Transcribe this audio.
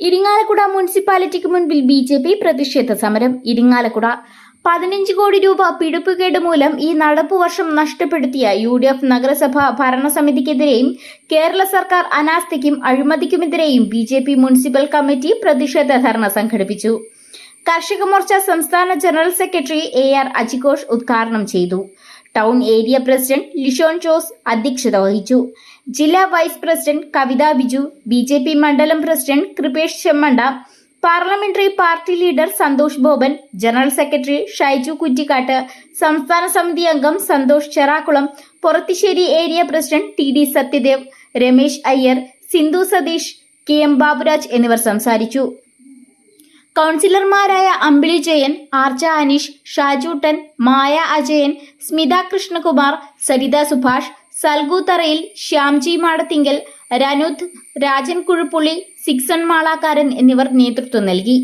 ഇരിങ്ങാലക്കുട മുനിസിപ്പാലിറ്റിക്ക് മുൻപിൽ B J P പ്രതിഷേധ സമരം. ഇരിങ്ങാലക്കുട പതിനഞ്ച് കോടി രൂപ പിടിപ്പുകേട് മൂലം ഈ നടപ്പ് വർഷം നഷ്ടപ്പെടുത്തിയ യു ഡി എഫ് നഗരസഭ ഭരണസമിതിക്കെതിരെയും കേരള സർക്കാർ അനാസ്ഥയ്ക്കും അഴിമതിക്കുമെതിരെയും B J P municipal committee പ്രതിഷേധ ധർണ സംഘടിപ്പിച്ചു. കർഷക മോർച്ച സംസ്ഥാന ജനറൽ സെക്രട്ടറി എ ആർ അജിഘോഷ് ഉദ്ഘാടനം ചെയ്തു. Town area president Lishon Jose അധ്യക്ഷത വഹിച്ചു. ജില്ലാ vice president Kavitha Biju B J P മണ്ഡലം president Kripesh Chemmanda parliamentary party leader Santhosh Boban general secretary Shaiju Kuttikkattu സംസ്ഥാന സമിതി അംഗം Santhosh Cherakkulam Porathissery area president T D Sathyadev Ramesh Iyer Sindhu Satheesh K M Baburaj എന്നിവർ സംസാരിച്ചു. കൗൺസിലർമാരായ അമ്പിളി ജയൻ ആർച്ച അനീഷ് ഷാജൂട്ടൻ മായ അജയൻ സ്മിത കൃഷ്ണകുമാർ സരിത സുഭാഷ് സൽഗൂത്തറയിൽ തറയിൽ ശ്യാംജി മാടത്തിങ്കൽ രനുദ് രാജൻ കുഴുപ്പുള്ളി സിക്സൺ മാളാക്കാരൻ എന്നിവർ നേതൃത്വം നൽകി.